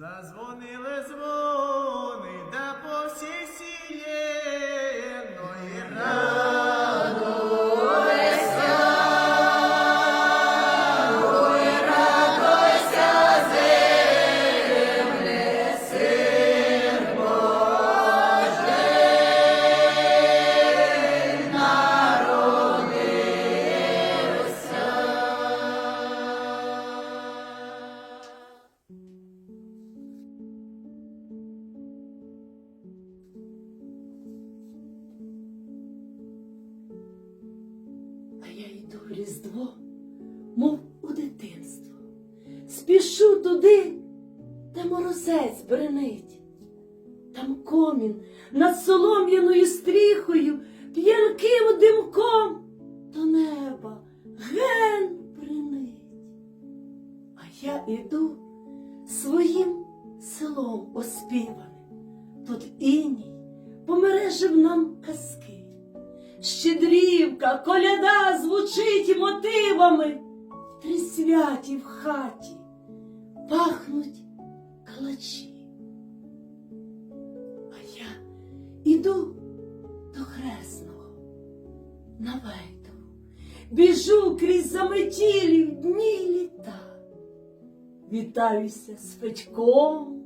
Зазвонили дзвони, Різдво, мов у дитинство. Спішу туди, де морозець бренить. Там комін над солом'яною стріхою, п'янким димком до неба ген бренить. А я іду своїм селом оспіваним. Тут іній помережив нам казки. Щедрівка, коляда звучить мотивами, три святі в хаті пахнуть калачі. А я іду до хресного на вейтову, біжу крізь заметілі в дні літа. Вітаюся з Федьком,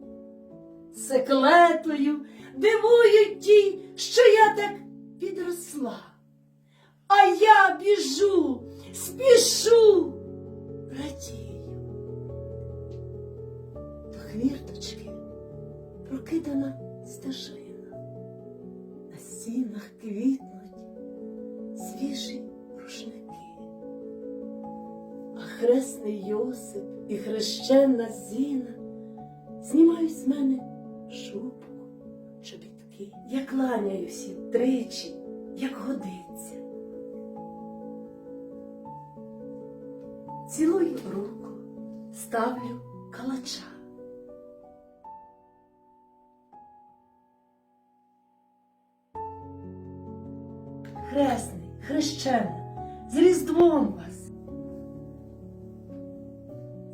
секлетою, дивують ті, що я так підросла. А я біжу, спішу, радію. До хвірточки прокидана стежина, на стінах квітнуть свіжі рушники. А хресний Йосип і хрещена Зіна знімають з мене шубку, чобітки. Я кланяюся тричі, як годиться. Цілую руку, ставлю калача. Хресний, хрещена, з Різдвом вас.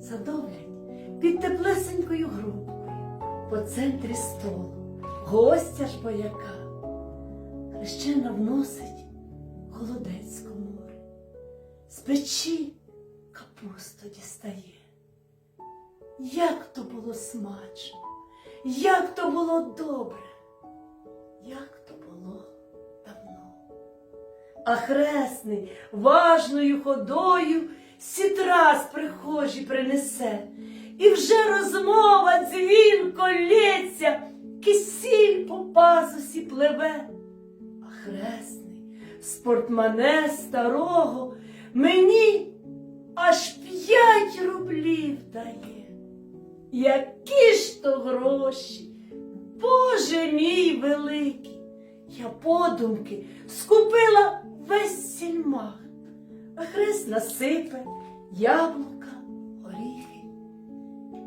Садовлять під теплесенькою грубкою по центрі столу. Гостя ж бояка. Хрещена вносить холодець комори. З печі капусту дістає. Як то було смачно, як то було добре, як то було давно. А хресний важною ходою сітра з прихожі принесе, і вже розмова дзвінко лється, кисіль по пазусі пливе, а хресний з старого мені аж п'ять рублів дає. Які ж то гроші, Боже мій великий, я подумки скупила весь сільмах, а хрест насипе яблука, горіхи.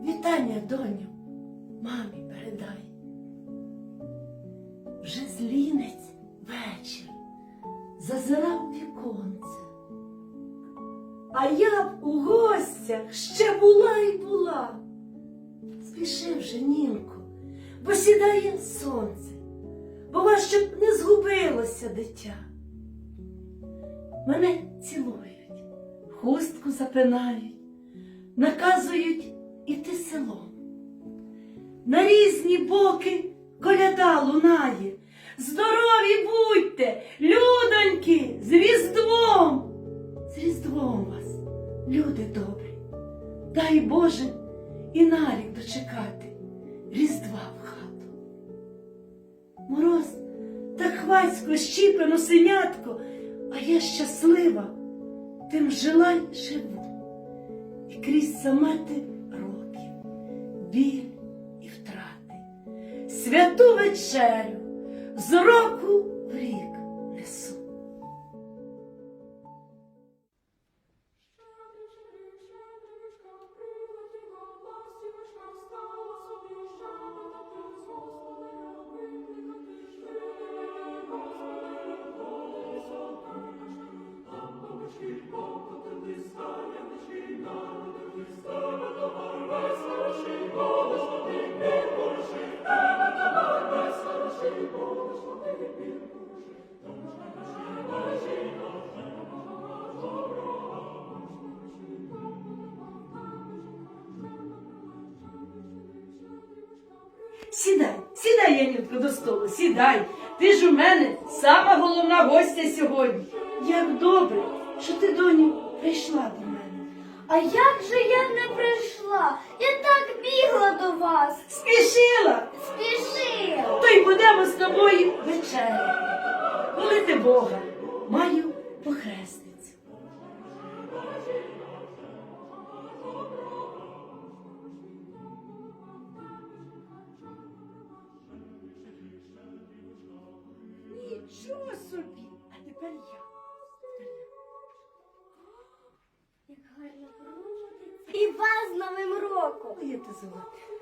Вітання, доню, мамі передай. Вже злінець вечір, зазирав віконце. А я б у гостях ще була й була. Спіши вже, нінко, бо сідає сонце, бо вас щоб не згубилося дитя. Мене цілують, хустку запинають, наказують іти селом. На різні боки коляда лунає. Здорові будьте, людоньки, з Різдвом! З Різдвом вас, люди добрі, дай Боже і нарік дочекати Різдва в хату. Мороз так хвацько щіпе носенятко, а я щаслива, тим жила й живу. І крізь замети років, біль і втрати, святу вечерю з року в рік Сідай, сідай, Янютко, до столу, сідай. Ти ж у мене сама головна гостя сьогодні. Як добре, що ти, доню, прийшла до мене. А як же я не прийшла? Я так бігла до вас. Спішила, Спішила. то й будемо з тобою вечеряти. Коли ти Бога, маю похресницю. Нічого собі, а тепер я. Як гарно проводиться. І вас з Новим роком. Моє ти золоте.